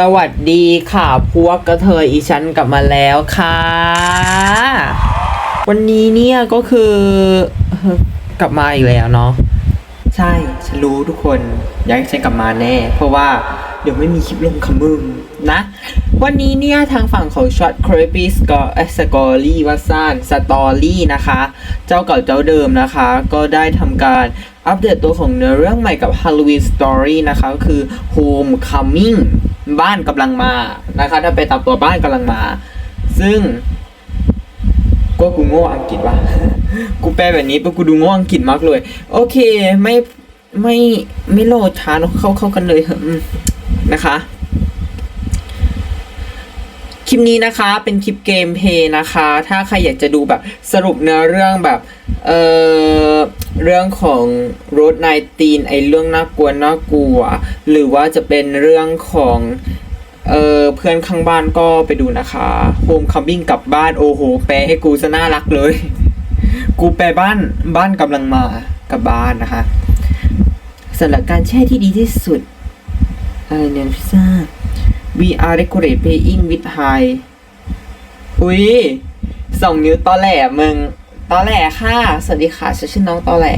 สวัสดีค่ะ พวกกระเทยอีฉันกลับมาแล้วค่ะ วันนี้เนี่ยก็คือเอ่อกลับมาอีกแล้วเนาะใช่ฉันรู้ทุกคนอยากให้ฉันกลับมาแน่ เพราะว่าเดี๋ยวไม่มีคลิปลงคำมึงนะ วันนี้เนี่ยทางฝั่งของ Short c r eepy Score เอ่อ Story วัซานสตอรี่นะคะ เจ้าเก่าเจ้าเดิมนะคะ ก็ได้ทำการอัปเดตตัวของเนื้อเรื่องใหม่กับ Halloween Story นะคะก็คือ Homecoming บ้านกำลังมานะคะ ถ้าไปตามตัวบ้านกำลังมา ซึ่งก็กูโง่อังกฤษว่ะกูแปลแบบนี้ปะกูดูโง่อังกฤษมากเลย โอเค ไม่ไม่ไม่โลดช้าเนอะเข้าเข้ากันเลยอืมนะคะ คลิปนี้นะคะ เป็นคลิปเกมเพย์นะคะ ถ้าใครอยากจะดูแบบสรุปเนื้อเรื่องแบบ เออ เรื่องของรถไนตีนไอเรื่องน่ากลัวน่ากลัว หรือว่าจะเป็นเรื่องของเออเพื่อนข้างบ้านก็ไปดูนะคะโฮมคัมบิ้งกลับบ้านโอ้โห แปลให้กูซะน่ารักเลย กูแปลบ้านบ้านกำลังมากับบ้านนะคะสำหรับการแช่ที่ดีที่สุดอะไรเนี่ยพิซซ่า we are decorate paying with high อุ้ยสองนิ้วตอแหลมึง ตอแหลค่ะ สวัสดีค่ะฉันชื่อน้องตอแหล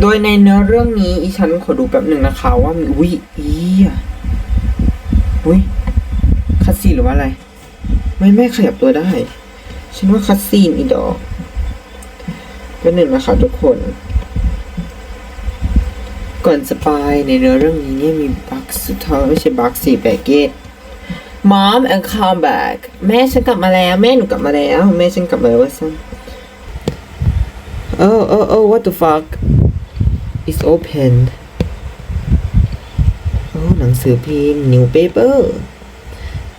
โดยในเนื้อเรื่องนี้อีฉันขอดูแป๊บหนึ่งนะคะ ว่ามีอุ้ยอีอะอุ้ยคัดซีนหรือว่าอะไร ไม่แม่ขยับตัวได้ ฉันว่าคัดซีนอีดอกแป๊บหนึ่งนะคะทุกคน ก่อนจะไปในเนื้อเรื่องนี้เนี่ยมีบัคสุดท้ายไม่ใช่บัคสี่แบกเกต Mom and come back แม่ฉันกลับมาแล้ว แม่หนูกลับมาแล้ว แม่ฉันกลับมาแล้วว่าซ้ำ Oh oh oh what the fuck is open โอ้หนังสือพิมพ์ new paper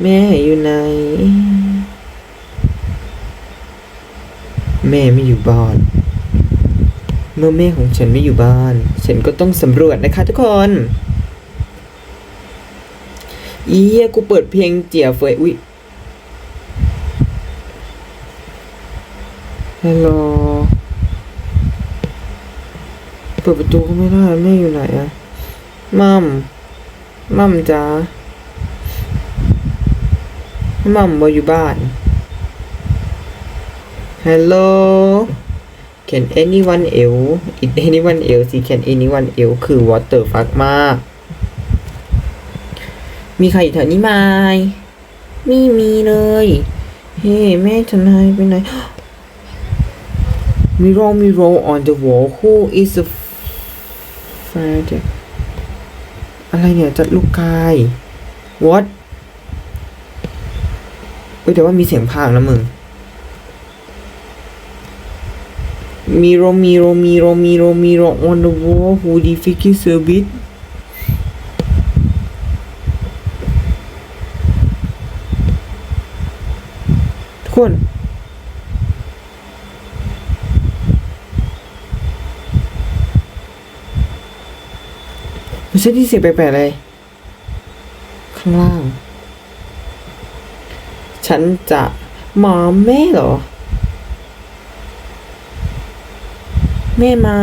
แม่อยู่ไหน แม่ไม่อยู่บ้าน เมื่อแม่ของฉันไม่อยู่บ้าน ฉันก็ต้องสำรวจนะคะทุกคน อีเหี้ยกูเปิดเพลงเจียเฟยอุ้ยฮัลโหลเปิดประตูก็ไม่ได้แม่อยู่ไหนอะมัมมัมจ้ามัมบอยู่บ้าน Hello Can anyone else Is anyone else? Can anyone else คือ what the fuck มาก มีใครอยู่แถวนี้ไหมไม่มีเลย เฮ้ แม่ฉันหายไปไหน Mirror mirror on the wall who is the father อะไรเนี่ย จัดลูกกาย what เอ้ยแต่ว่ามีเสียงพากนะมึง Mirror mirror mirror mirror mirror on the wall who the fake service คนไม่ใช่ที่เสียงแปลกๆเลย ข้างล่าง ฉันจะหมอแม่เหรอ แม่ไม้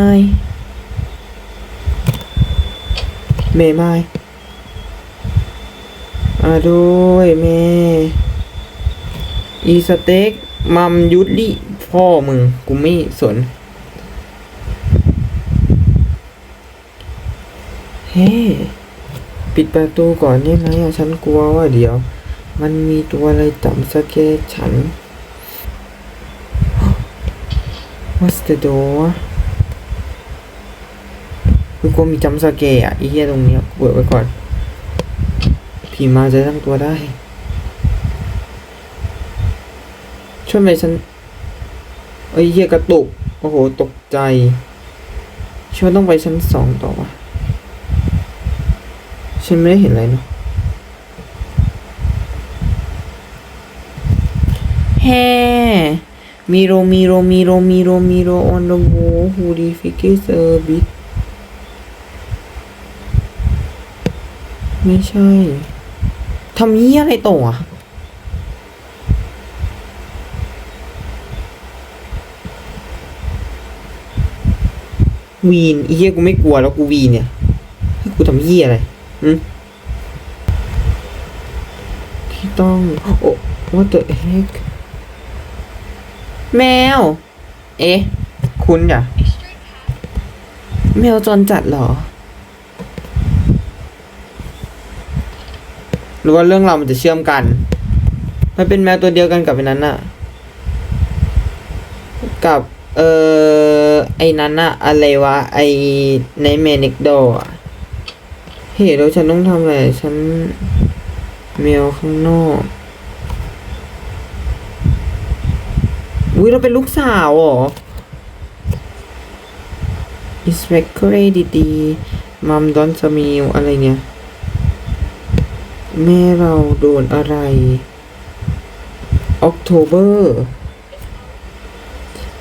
แม่ไม้อ่าด้วยแม่ อีสเต็กมัมยุดลี่พ่อมึง กูไม่สน เฮ้ ปิดประตูก่อนได้ไหมอะฉันกลัวว่าเดี๋ยว มันมีตัวอะไรจับสเกตฉัน What's the door คือกลัวมีจำสเกอะไอีเหี้ยตรงเนี้ยเปิดไว้ก่อนผีมาจะตั้งตัวได้ ช่วยไหมฉันเอ้ยเหี้ยกระตุก โอ้โห ตกใจช่วยต้องไปชั้นสองต่อวะฉันไม่ได้เห็นอะไรเนาะแฮ่มีโรมีโรมีโรมีโรมีโร on the wall who the fake service ไม่ใช่ ทำยี่อะไรต่ออะ วีนอีเหี้ยกูไม่กลัวแล้วกูวีนเนี่ยให้กูทำเหี้ยอะไรอืมที่ต้องโอ้ what the heck แมว เอ๊ะ คุณอย่ะแมวจรจัดเหรอ หรือว่าเรื่องเราวมันจะเชื่อมกัน มันเป็นแมวตัวเดียวกันกับนั้นน่ะ กับ เอ่อ ไอ้นั้นน่ะอะไรวะ ไอ้ในเมนิกโดอะเฮ้ยแล้วฉันต้องทำอะไร ฉันแมวข้างนอกอุ้ยเราเป็นลูกสาวเหรอ is r e c o r d ดีๆมัมดอนสมิลอะไรเนี่ย แม่เราโดนอะไร October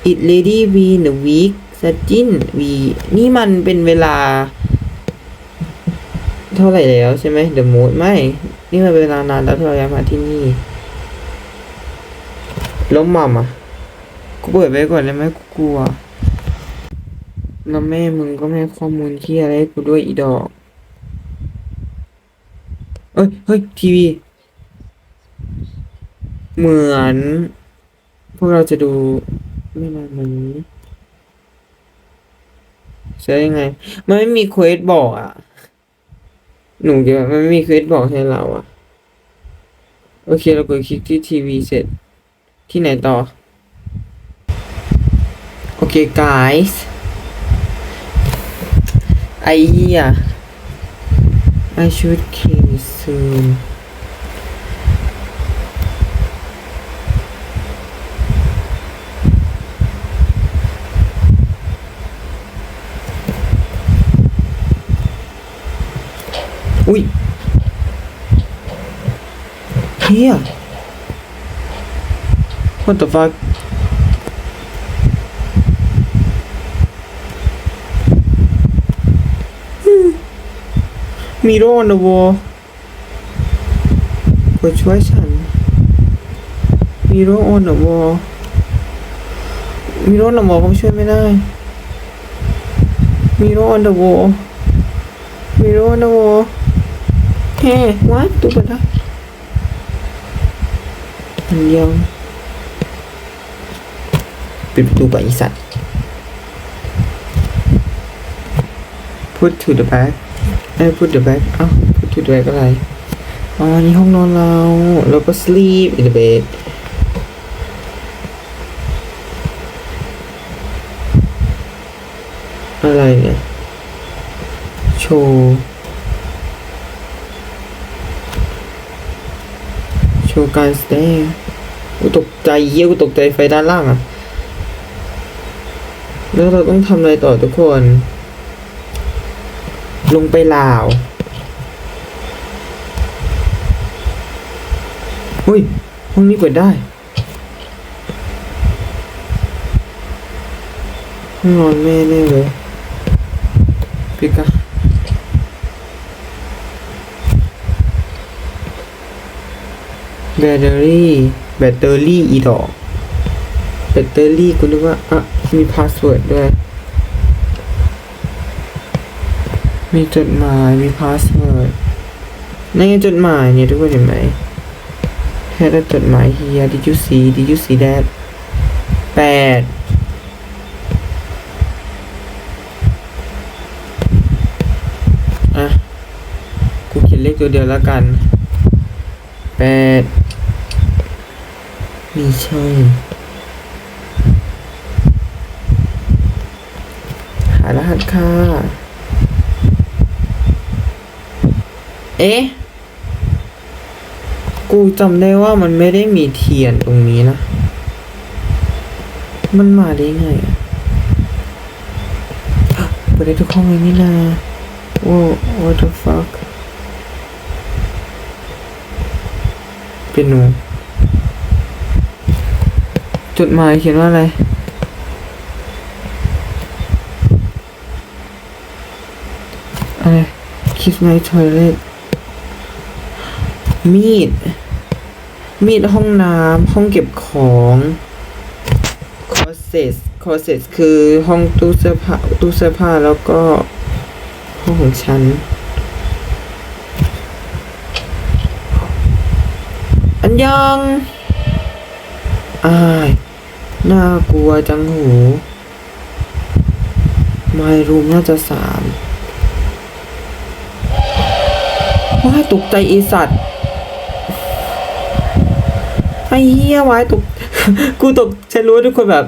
it lady we in the week สจิน we นี่มันเป็นเวลา เท่าไหร่แล้วใช่ไหม the mood ไม่ นี่มันเป็นเวลานานแล้วที่เราย้ายมาที่นี่ ล้มมัมอะ กูเปิดไว้ก่อนได้ไหมกูกลัว แล้วแม่มึงก็ไม่ให้ข้อมูลที่อะไรกูด้วยอีดอก เอ้ย เฮ้ย ทีวี เหมือน พวกเราจะดู ไม่นานนี้ใช่ยังไง มันไม่มีเควสบอกอะ หนูเกี่ยวมันไม่มีเควสบอกให้เราอะ โอเคเรากดคลิกที่ทีวีเสร็จ ที่ไหนต่อ โอเค guys ไอ้เหี้ย I should kill soon อุ้ยเฮีย What the fuck มีโรนนะวอโปรดช่วยฉัน มีโรออนนะวอมีโรนะวอผมช่วยไม่ได้ มีโรออนนะวอมีโรนะวอเฮ้วัดตัวปะนะมันยังปิดประตูไปอีสัตว์ put to the back เอ้ย put the back เอ้า put to the back อะไร อ๋อ นี่ห้องนอนเราแล้วก็ sleep in the bed อะไรเนี่ย โชว์ โชว์การแสดงกูตกใจเยี่ยกูตกใจไฟด้านล่างอะแล้วเราต้องทำอะไรต่อทุกคน ลงไปลาวอุ้ยห้องนี้เปิดได้ห้องนอนแม่แน่เลยปิกะ แบตเตอรี่แบตเตอรี่อีดอกแบตเตอรี่กูนึกว่าอะมีพาสเวิร์ดด้วย มีจดหมายมีพาสเวิร์ดนั่นไงจดหมายเนี่ยทุกคนเห็นไหมแค่ได้จดหมายเฮีย did you see did you see that แปดอะกูเขียนเลขตัวเดียวแล้วกันแปด มีใช่หารหัสค่ะ เอ๊ะ กูจำได้ว่ามันไม่ได้มีเทียนตรงนี้นะ มันมาได้ไงอะเปิดได้ทุกห้องเลยนี่นาโอ้ what the fuck เป็นหนู จดหมายเขียนว่าอะไร อะไร คิสไนท์ทอยเลตมีด มีดห้องน้ำห้องเก็บของคอเซสคอเซสคือห้องตู้เสื้อผ้าตู้เสื้อผ้าแล้วก็ ห้องของฉัน อันยังอา น่ากลัวจังหูไมรูมน่าจะสามว้ายตกใจไอสัตว์ไอ้เหี้ยว้ายตก กูตกฉันรู้ว่าทุกคนแบบ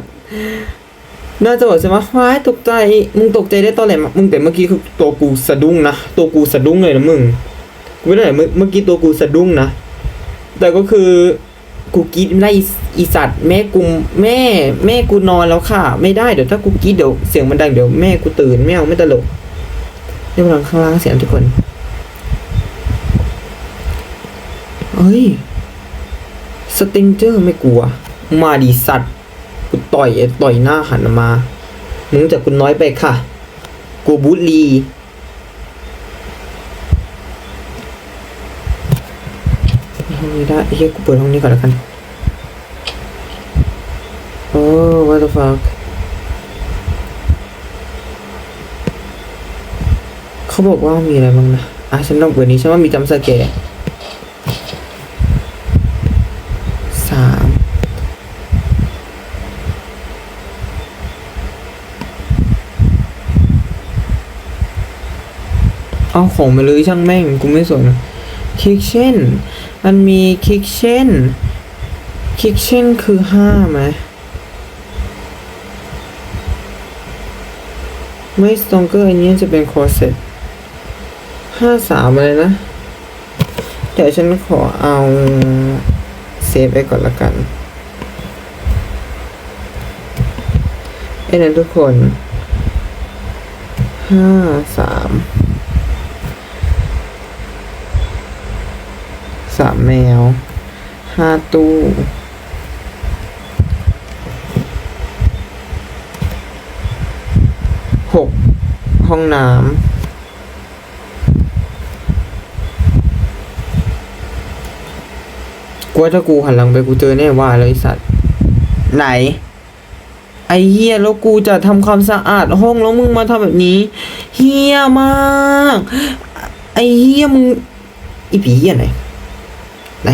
น่าจะบอกใช่ไหมว้ายตกใจมึงตกใจได้ตอนไหนมึงแต่เมื่อกี้คือตัวกูสะดุ้งนะตัวกูสะดุ้งเลยนะมึงกูไม่ได้ไหนเมื่อเมื่อกี้ตัวกูสะดุ้งนะแต่ก็คือ กูกรีดไม่ได้อีสัตว์แม่กูแม่ แม่กูนอนแล้วค่ะ ไม่ได้เดี๋ยวถ้ากูกรีดเดี๋ยวเสียงมันดังเดี๋ยวแม่กูตื่นไม่เอาไม่ตลกเรียกพลังข้างล่างเสียงทุกคนเฮ้ยสติงเจอร์ไม่กลัว มาดีสัตว์กูต่อยต่อยหน้าหันมา มึงจากกูน้อยไปค่ะ กูบูลลีห้อง นี้ได้เฮ้ยกูเปิดห้องนี้ก่อนแล้วกันโอ้ what the fuck เขาบอกว่ามีอะไรบ้างนะอะฉันลองเปิดนี้ฉันว่ามีจำสแกร์สามเอาของมาเลยช่างแม่ง กูไม่สนคิกเช่น มันมีคิกเช่นคิกเช่นคือห้าไหมไม่สตองเกอร์อันนี้จะเป็นคอเซ็ตห้าสามอะไรนะ เดี๋ยวฉันขอเอาเซฟไปก่อนละกันไอ้นั้นทุกคนห้าสาม สามแมวห้าตู้หกห้องน้ำกูว่าถ้ากูหันหลังไปกูเจอแน่ว่าเลยไอ้สัตว์ ไหน ไอ้เฮียแล้วกูจะทำความสะอาดห้องแล้วมึงมาทำแบบนี้เฮียมาก ไอ้เฮียมึงอีผีเฮียไหนไหน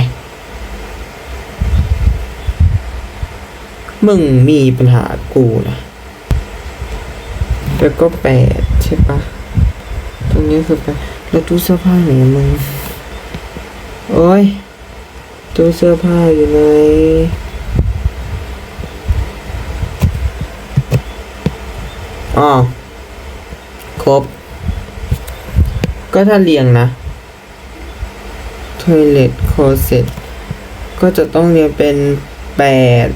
มึงมีปัญหากูนะแล้วก็แปดใช่ปะตรงนี้คือแปดแล้วตู้เสื้อผ้าไหนมึงโอ้ยตู้เสื้อผ้าอยู่ไหนอ๋อครบ ก็ถ้าเรียงนะ toilet closet ก็จะต้องเรียงเป็นแปด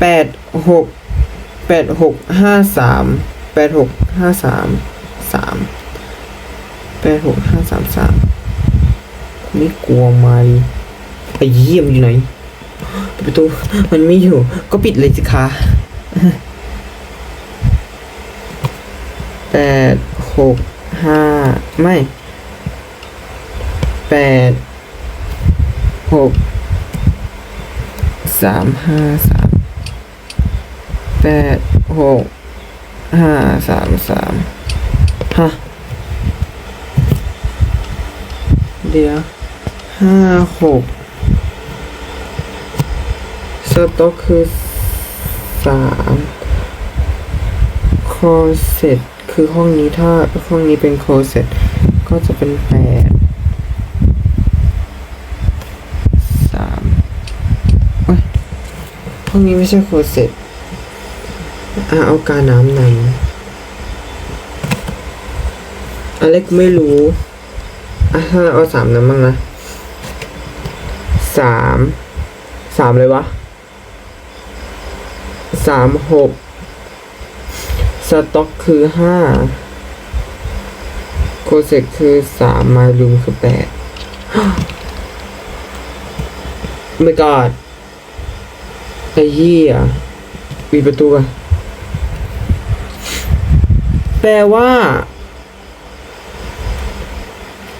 แปดหกแปดหกห้าสามแปดหกห้าสามสามแปดหกห้าสามสามไม่กลัวมาดิไปเยี่ยมอยู่ไหนประตูมันไม่อยู่ ก็ปิดเลยสิคะแปดหกห้าไม่แปดหกสามห้าส แปดหกห้าสามสามฮะเดี๋ยวห้าหกสต็อกคือสามคอเซ็ตคือห้องนี้ถ้าห้องนี้เป็นคอเซ็ตก็จะเป็นแปดสามเอ้ยห้องนี้ไม่ใช่คอเซ็ต อะเอากาน้ำนำอเล็กไม่รู้อะถ้าเอาสามน้ำบ้างนะสามสามเลยวะสามหกสต็อกคือห้าโคเซกคือสามมารุมคือแปดไม่กอดไอ้เหี้ยปิดประตูกัน แปลว่า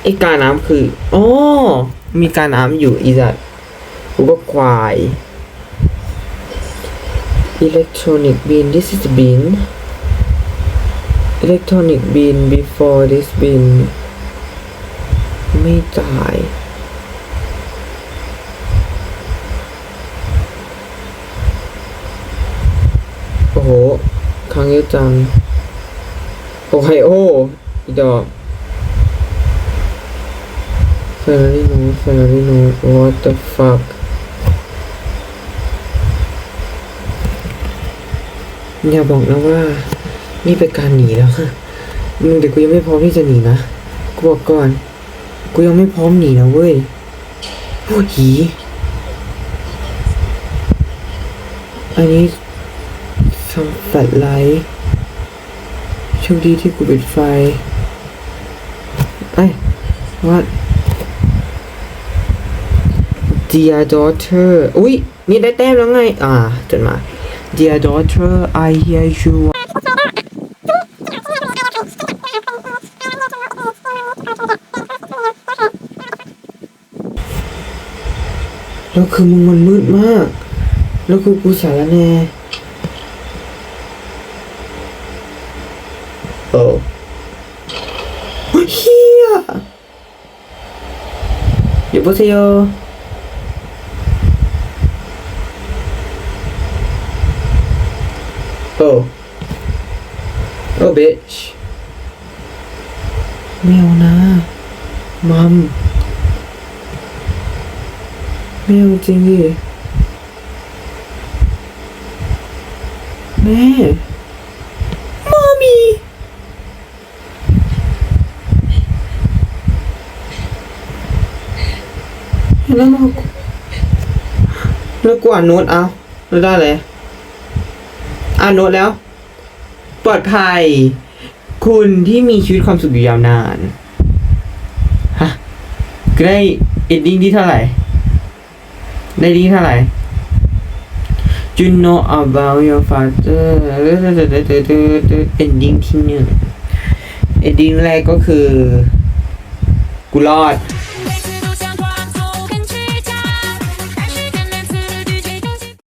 ไอ้กาน้ำคืออ๋อมีกาน้ำอยู่อีสัตกูก็ควาย electronic bin this is bin electronic bin before this bin ไม่จ่ายโอ้โหครั้งเยอะจัง ไฮโออีดอกเฟอรนโนเฟอรนโน what the fuck อย่าบอกนะว่า นี่เป็นการหนีแล้วค่ะมึงแต่กูยังไม่พร้อมที่จะหนีนะกูบอกก่อน กูยังไม่พร้อมหนีนะเว้ยโอ้หีอันนี้ทำแฟลชไลท์ โชคดีที่กูปิดไฟไอ้ย what Dear daughter อุ้ยนี่ได้แต้มแล้วไง อ่าจดมา Dear daughter I hear you แล้วคือมึงมันมืดมาก แล้วคือกูสารแน่ โอ้โอ้ยเฮียอยู่ปะเซียวโอ้โอ้บิชไม่เอานะมัมไม่เอาจริงดิแม่มามี แล้วเราแล้วกูอ่านโน้ตเอาแล้วได้เลยอ่านโน้ตแล้ว ปลอดภัย คุณที่มีชีวิตความสุขอยู่ยาวนานฮะก็ได้เอ็นดิ้งที่เท่าไหร่ ได้ดีเท่าไหร่ You know about your father ending ที่หนึ่ง ending แรกก็คือ กูรอด